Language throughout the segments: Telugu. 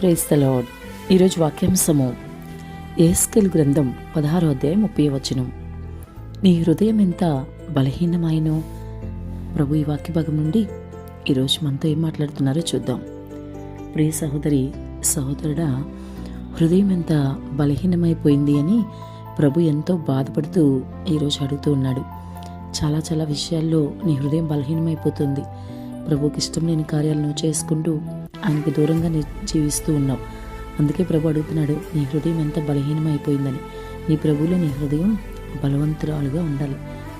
ప్రేస్ ద ఈరోజు వాక్యాంశము ఏస్కెల్ గ్రంథం పదహారో అధ్యాయం ముప్పై వచనం. నీ హృదయం ఎంత బలహీనమైనో ప్రభు ఈ వాక్య భాగం నుండి ఈరోజు మనతో ఏం మాట్లాడుతున్నారో చూద్దాం. ప్రియ సహోదరి సహోదరుడా హృదయం ఎంత బలహీనమైపోయింది అని ప్రభు ఎంతో బాధపడుతూ ఈరోజు అడుగుతూ ఉన్నాడు. చాలా చాలా విషయాల్లో నీ హృదయం బలహీనమైపోతుంది. ప్రభుకి ఇష్టం లేని కార్యాలను చేసుకుంటూ ఆయనకి దూరంగా జీవిస్తూ ఉన్నావు. అందుకే ప్రభు అడుగుతున్నాడు నీ హృదయం ఎంత బలహీనమైపోయిందని. నీ ప్రభువులో నీ హృదయం బలవంతురాలుగా ఉండాలి.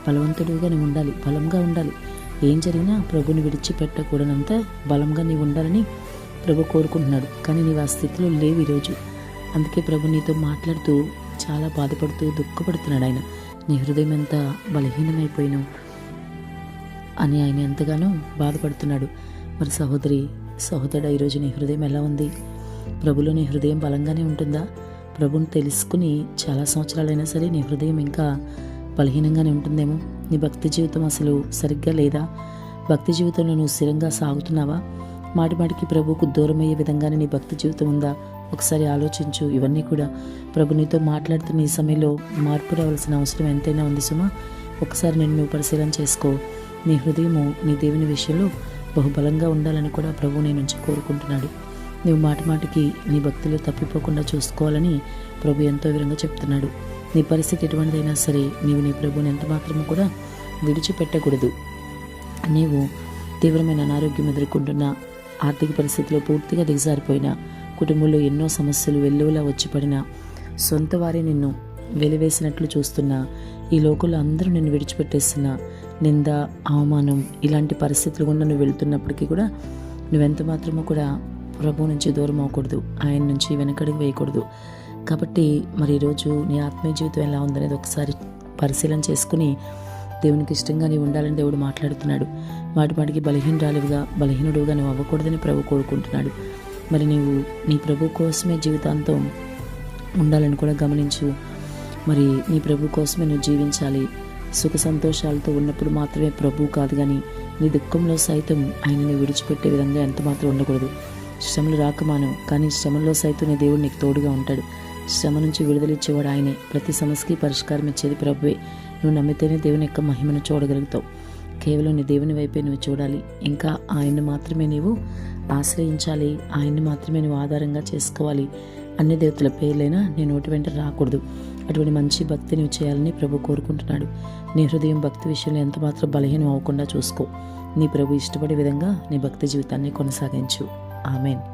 బలవంతుడుగా ఉండాలి బలంగా ఉండాలి. ఏం జరిగినా ప్రభుని విడిచిపెట్టకూడనంత బలంగా నీవు ఉండాలని ప్రభు కోరుకుంటున్నాడు. కానీ నీవు ఆ స్థితిలో లేవు ఈరోజు. అందుకే ప్రభు నీతో మాట్లాడుతూ చాలా బాధపడుతూ దుఃఖపడుతున్నాడు ఆయన. నీ హృదయం ఎంత బలహీనమైపోయినావు అని ఆయన ఎంతగానో బాధపడుతున్నాడు. మరి సహోదరి సహోదరుడు ఈరోజు నీ హృదయం ఎలా ఉంది? ప్రభులో నీ హృదయం బలంగానే ఉంటుందా? ప్రభుని తెలుసుకుని చాలా సంవత్సరాలైనా సరే నీ హృదయం ఇంకా బలహీనంగానే ఉంటుందేమో? నీ భక్తి జీవితం అసలు సరిగ్గా లేదా? భక్తి జీవితంలో నువ్వు స్థిరంగా సాగుతున్నావా? మాటిమాటికి ప్రభుకు ప్రభువుకు దూరమయ్యే విధంగానే నీ భక్తి జీవితం ఉందా? ఒకసారి ఆలోచించు ఇవన్నీ కూడా ప్రభు నీతో మాట్లాడుతున్న ఈ సమయంలో మార్పు రావాల్సిన అవసరం ఎంతైనా ఉంది సుమా. ఒకసారి నేను నువ్వు పరిశీలన చేసుకో. నీ హృదయము నీ దేవుని విషయంలో బహుబలంగా ఉండాలని కూడా ప్రభు నీ నుంచి కోరుకుంటున్నాడు. నువ్వు మాట మాటికి నీ భక్తులు తప్పిపోకుండా చూసుకోవాలని ప్రభు ఎంతో వివరంగా చెప్తున్నాడు. నీ పరిస్థితి ఎటువంటిదైనా సరే నీవు నీ ప్రభుని ఎంత మాత్రము కూడా విడిచిపెట్టకూడదు. నీవు తీవ్రమైన అనారోగ్యం ఎదుర్కొంటున్న ఆర్థిక పరిస్థితిలో పూర్తిగా దిగజారిపోయిన కుటుంబంలో ఎన్నో సమస్యలు వెల్లువలా వచ్చి పడిన సొంత వారే నిన్ను వెలివేసినట్లు చూస్తున్నా ఈ లోకంలో అందరూ నిన్ను విడిచిపెట్టేస్తున్నా నింద అవమానం ఇలాంటి పరిస్థితులు గుండా నువ్వు వెళ్తున్నప్పటికీ కూడా నువ్వెంత మాత్రము కూడా ప్రభు నుంచి దూరం అవ్వకూడదు. ఆయన నుంచి వెనకడుగు వేయకూడదు. కాబట్టి మరి ఈరోజు నీ ఆత్మీయ జీవితం ఎలా ఉందనేది ఒకసారి పరిశీలన చేసుకుని దేవునికి ఇష్టంగా నీవు ఉండాలని దేవుడు మాట్లాడుతున్నాడు. వాటి వాటికి బలహీనరాలుగా బలహీనుడుగా నువ్వు అవ్వకూడదని ప్రభు కోరుకుంటున్నాడు. మరి నీవు నీ ప్రభు కోసమే జీవితాంతం ఉండాలని కూడా గమనించు. మరి నీ ప్రభు కోసమే నువ్వు జీవించాలి. సుఖ సంతోషాలతో ఉన్నప్పుడు మాత్రమే ప్రభువు కాదు కానీ నీ దుఃఖంలో సైతం ఆయనని విడిచిపెట్టే విధంగా ఎంత మాత్రం ఉండకూడదు. శ్రమలు రాకమాను కానీ శ్రమల్లో సైతం నీ దేవుడు నీకు తోడుగా ఉంటాడు. శ్రమ నుంచి విడుదలిచ్చేవాడు ఆయనే. ప్రతి సమస్యకి పరిష్కారం ఇచ్చేది ప్రభువే. నువ్వు నమ్మితేనే దేవుని యొక్క మహిమను చూడగలుగుతావు. కేవలం నీ దేవుని వైపే నువ్వు చూడాలి. ఇంకా ఆయన్ని మాత్రమే నీవు ఆశ్రయించాలి. ఆయన్ని మాత్రమే నువ్వు ఆధారంగా చేసుకోవాలి. అన్ని దేవతల పేర్లైనా నీ నోటి వెంట రాకూడదు. అటువంటి మంచి భక్తిని చేయాలని ప్రభు కోరుకుంటున్నాడు. నీ హృదయం భక్తి విషయంలో ఎంత మాత్రం బలహీనం అవ్వకుండా చూసుకో. నీ ప్రభు ఇష్టపడే విధంగా నీ భక్తి జీవితాన్ని కొనసాగించు. ఆమెన్.